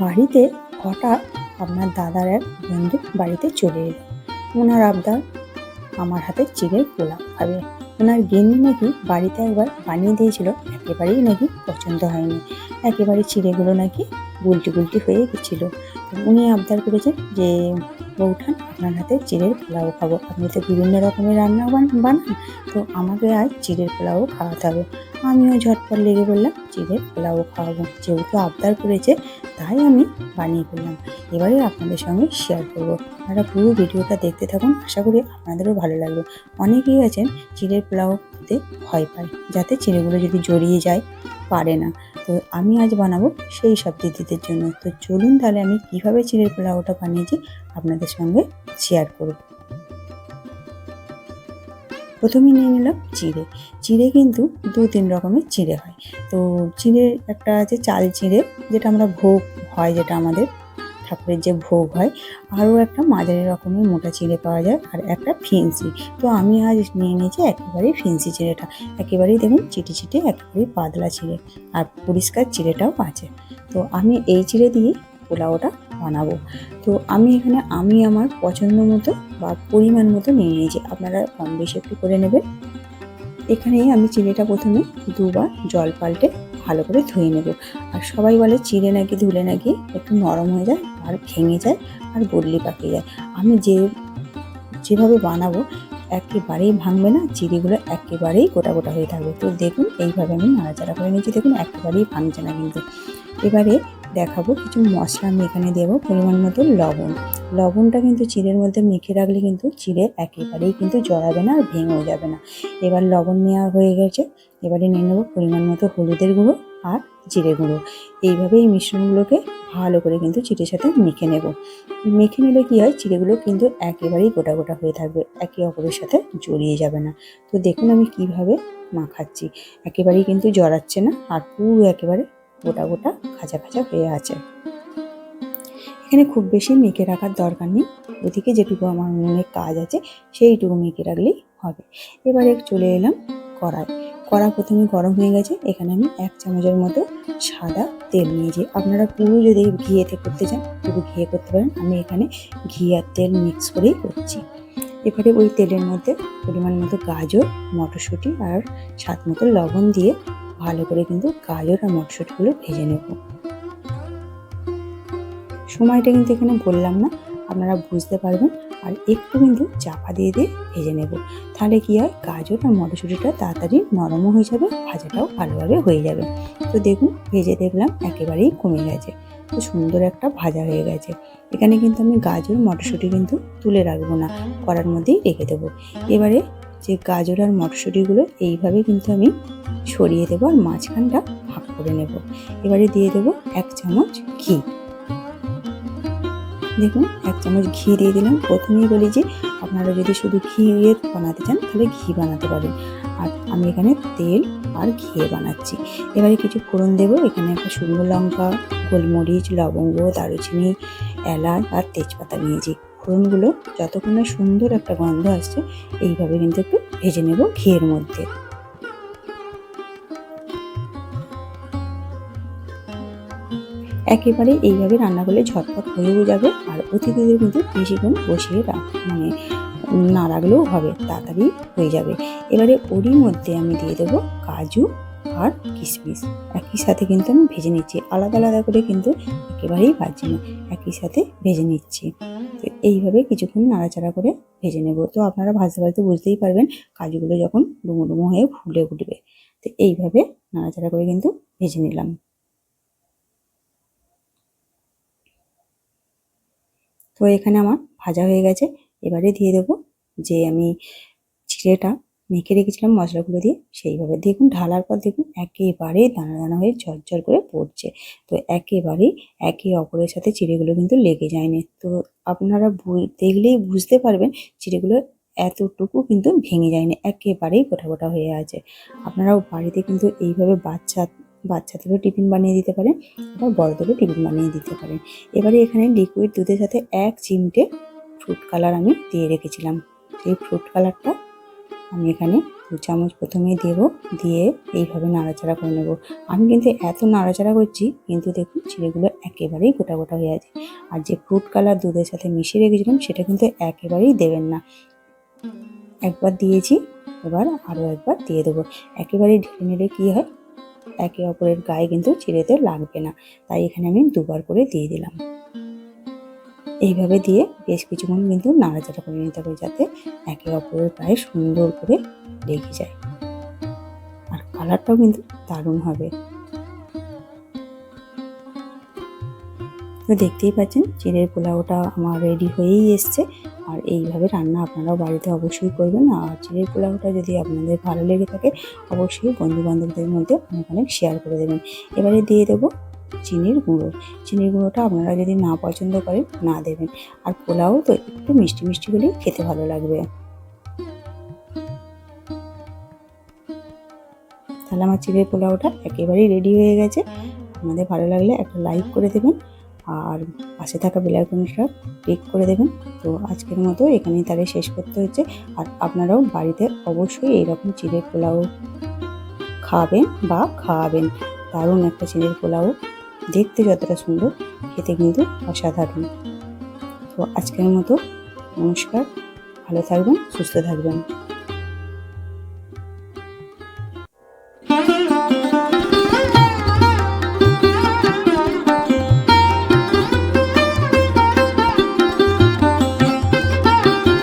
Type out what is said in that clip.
বাড়িতে হঠাৎ আপনার দাদার এক বন্ধু বাড়িতে চলে এলো। ওনার আবদার আমার হাতে চিড়ের পোলাও খাবে। ওনার গেনি নাকি বাড়িতে একবার বানিয়ে দিয়েছিল, একেবারেই নাকি পছন্দ হয়নি। একেবারে চিড়েগুলো নাকি গুলটি গুলটি হয়ে গেছিল। উনি আবদার করেছেন যে, বৌঠান, আপনার হাতে চিড়ের পোলাও খাব। আপনি তো বিভিন্ন রকমের রান্না বান- বানান, তো আমাকে আজ চিড়ের পোলাও খাওয়াতে হবে। আমিও ঝটপট লেগে বললাম, চিড়ের পোলাও খাওয়াবো। যেহেতু আবদার করেছে, তাই আমি বানিয়ে ফেললাম এবারে আপনাদের সঙ্গে শেয়ার করব। আপনারা পুরো ভিডিওটা দেখতে থাকুন, আশা করি আপনাদেরও ভালো লাগবে। অনেকেই আছেন, চিড়ের খেতে ভয় পায়, যাতে চিড়েগুলো যদি জড়িয়ে যায়, পারে না। তো আমি আজ বানাবো সেই সব দিদিদের জন্য। তো চলুন তাহলে আমি কীভাবে চিড়ের পোলাওটা বানিয়েছি আপনাদের সঙ্গে শেয়ার করব। প্রথমে নিয়ে নিলাম চিড়ে। চিড়ে কিন্তু দু তিন রকমের চিড়ে হয়। তো চিড়ে একটা আছে চাল চিড়ে, যেটা আমরা ভোগ হয় যেটা আমাদের ঠাকুরের যে ভোগ হয়, আরও একটা মাঝারি রকমের মোটা চিড়ে পাওয়া যায় আর একটা ফিন্সি। তো আমি আজ নিয়ে নিয়েছি একেবারেই ফিন্সি চিড়েটা। একেবারেই দেখুন চিটি চিটি, একেবারেই পাতলা চিড়ে আর পরিষ্কার চিড়েটাও আছে। তো আমি এই চিড়ে দিয়েই পোলাওটা বানাবো। তো আমি এখানে, আমি আমার পছন্দ মতো বা পরিমাণ মতো নিয়ে নিয়েছি। আপনারা কম বেশি একটু করে নেবেন। এখানে আমি চিড়েটা প্রথমে দুবার জল পাল্টে ভালো করে ধুয়ে নেব। আর সবাই বলে চিড়ে নাকি ধুলে নাকি একটু নরম হয়ে যায় আর ভেঙে যায় আর বদলি পাকিয়ে যায়। আমি যে, যেভাবে বানাবো একেবারেই ভাঙবে না, চিড়েগুলো একেবারেই গোটা গোটা হয়ে থাকবে। তো দেখুন, এইভাবে আমি নাড়াচাড়া করে নিয়েছি। দেখুন, একেবারেই ভাঙছে না কিন্তু। এবারে দেখাবো কিছু মশলা আমি এখানে দেবো, পরিমাণ মতো লবণ। লবণটা কিন্তু চিড়ের মধ্যে মেখে রাখলে কিন্তু চিড়ে একেবারেই কিন্তু জড়াবে না আর ভেঙেও যাবে না। এবার লবণ নেওয়া হয়ে গেছে, এবারে নিয়ে নেব পরিমাণ মতো হলুদের গুঁড়ো আর জিরে গুঁড়ো। এইভাবে এই মিশ্রণগুলোকে ভালো করে কিন্তু চিড়ের সাথে মেখে নেব। মেখে নিলে কী হয়, চিড়েগুলো কিন্তু একেবারেই গোটা গোটা হয়ে থাকবে, একে অপরের সাথে জড়িয়ে যাবে না। তো দেখুন আমি কীভাবে মাখাচ্ছি। একেবারেই কিন্তু জড়াচ্ছে না, আর পুরো একেবারে গোটা গোটা খাঁচা খাঁচা হয়ে আছে। এখানে খুব বেশি মেখে রাখার দরকার নেই। ওদিকে যেটুকু আমার মনে কাজ আছে, সেইটুকু মেখে রাখলেই হবে। এবারে চলে এলাম কড়াই। কড়া প্রথমে গরম হয়ে গেছে। এখানে আমি এক চামচের মতো সাদা তেল নিয়েছি। আপনারা পুরো যদি ঘিয়েতে করতে চান, পুরো ঘিয়ে করতে পারেন। আমি এখানে ঘি আর তেল মিক্স করেই করছি। এবারে ওই তেলের মধ্যে পরিমাণ মতো গাজর, মটরশুঁটি আর স্বাদ মতো লবণ দিয়ে ভালো করে কিন্তু গাজর আর মটরশুঁটিগুলো ভেজে নেব। সময়টা কিন্তু এখানে বললাম না, আপনারা বুঝতে পারবেন। আর একটু কিন্তু চাপা দিয়ে দিয়ে ভেজে নেব। তাহলে কি হয়, গাজর আর মটরশুঁটিটা তাড়াতাড়ি নরমও হয়ে যাবে, ভাজাটাও ভালোভাবে হয়ে যাবে। তো দেখুন, ভেজে দেখলাম একেবারেই কমে গেছে। তো সুন্দর একটা ভাজা হয়ে গেছে। এখানে কিন্তু আমি গাজর, মটরশুঁটি কিন্তু তুলে রাখব না করার মধ্যেই রেখে দেবো। এবারে যে গাজর আর মটরশুঁটিগুলো এইভাবে কিন্তু আমি সরিয়ে দেবো আর মাঝখানটা ভাগ করে নেব। এবারে দিয়ে দেবো এক চামচ ঘি। দেখুন, এক চামচ ঘি দিয়ে দিলাম। প্রথমেই বলি যে আপনারা যদি শুধু ঘি দিয়ে বানাতে চান, তাহলে ঘি বানাতে পারেন। আর আমি এখানে তেল আর ঘিয়ে বানাচ্ছি। এবারে কিছু ফোড়ন দেবো। এখানে একটা শুকনো লঙ্কা, গোলমরিচ, লবঙ্গ, দারুচিনি, এলাচ আর তেজপাতা নিয়েছি। ফোড়নগুলো যতক্ষণ না সুন্দর একটা গন্ধ আসছে, এইভাবে কিন্তু একটু ভেজে নেব ঘিয়ের মধ্যে। একেবারে এইভাবে রান্না করলে ঝটপট হয়েও যাবে আর অতিথিদের কিন্তু বেশিক্ষণ বসিয়ে রাখ মানে না রাখলেও হবে, তাড়াতাড়ি হয়ে যাবে। এবারে ওরই মধ্যে আমি দিয়ে দেবো কাজু আর কিশমিশ। একই সাথে কিন্তু আমি ভেজে নিচ্ছি, আলাদা আলাদা করে কিন্তু একেবারেই ভাজছি না, একই সাথে ভেজে নিচ্ছি। এইভাবে কিছুক্ষণ নাড়াচাড়া করে ভেজে নেব। তো আপনারা ভাজতে ভাজতে বুঝতেই পারবেন কাজুগুলো যখন ডুমো ডুমো হয়ে ফুলে উঠবে। তো এইভাবে নাড়াচাড়া করে কিন্তু ভেজে নিলাম। তো এখানে আমার ভাজা হয়ে গেছে। এবারে দিয়ে দেবো যে আমি চিড়েটা মেখে রেখেছিলাম মশলাগুলো দিয়ে, সেইভাবে দেখুন ঢালার পর দেখুন একেবারে দানা দানা হয়ে ঝরঝর করে পড়ছে। তো একেবারেই একে অপরের সাথে চিড়েগুলো কিন্তু লেগে যায়নি। তো আপনারা বু- দেখলেই বুঝতে পারবেন চিড়েগুলো এতটুকু কিন্তু ভেঙে যায়নি, একেবারেই গোটা গোটা হয়ে আছে। আপনারাও বাড়িতে কিন্তু এইভাবে বাচ্চা, বাচ্চাদেরও টিফিন বানিয়ে দিতে পারেন, আবার বড়দেরও টিফিন বানিয়ে দিতে পারেন। এবারে এখানে লিকুইড দুধের সাথে এক চিমটে ফ্রুট কালার আমি দিয়ে রেখেছিলাম। সেই ফ্রুট কালারটা আমি এখানে দু চামচ প্রথমে দেবো, দিয়ে এইভাবে নাড়াচাড়া করে নেব। আমি কিন্তু এত নাড়াচাড়া করছি, কিন্তু দেখুন চিড়েগুলো একেবারেই গোটা গোটা হয়ে আছে। আর যে ফ্রুট কালার দুধের সাথে মিশিয়ে রেখেছিলাম, সেটা কিন্তু একেবারেই দেবেন না। একবার দিয়েছি, এবার আরও একবার দিয়ে দেবো। একেবারেই ঢেলে নিলে কী হয়? একে অপরের গায়ে কিন্তু চিড়েতে লাগবে না। তাই এখানে আমি দুবার করে দিয়ে দিলাম। এইভাবে দিয়ে বেশ কিছুক্ষণ কিন্তু নাড়াচাড়া করে নিতে হবে যাতে একে অপরের গায়ে সুন্দর করে লেগে যায়। আর কালারটাও কিন্তু দারুণ হবে। তো দেখতেই পাচ্ছেন, চিড়ের পোলাওটা আমার রেডি হয়েই এসছে। আর এইভাবে রান্না আপনারাও বাড়িতে অবশ্যই করবেন। আর চিড়ের পোলাওটা যদি আপনাদের ভালো লেগে থাকে, অবশ্যই বন্ধু বান্ধবদের মধ্যে অনেক অনেক শেয়ার করে দেবেন। এবারে দিয়ে দেবো চিনির গুঁড়ো। চিনির গুঁড়োটা আপনারা যদি না পছন্দ করেন, না দেবেন। আর পোলাও তো একটু মিষ্টি মিষ্টি হলেই খেতে ভালো লাগবে। তাহলে আমার চিড়ের পোলাওটা একেবারেই রেডি হয়ে গেছে। আপনাদের ভালো লাগলে একটা লাইক করে দেবেন। আর পাশে থাকা বেলাইকনটা ক্লিক করে দেবেন। তো আজকের মতো এখানেই তাহলে শেষ করতে হচ্ছে। আর আপনারাও বাড়িতে অবশ্যই এইরকম চিড়ের পোলাও খাবেন বা খাওয়াবেন। দারুণ একটা চিড়ের পোলাও। দেখতে যতটা সুন্দর খেতে কিন্তু অসাধারণ। তো আজকের মতো নমস্কার ভালো থাকবেন সুস্থ থাকবেন।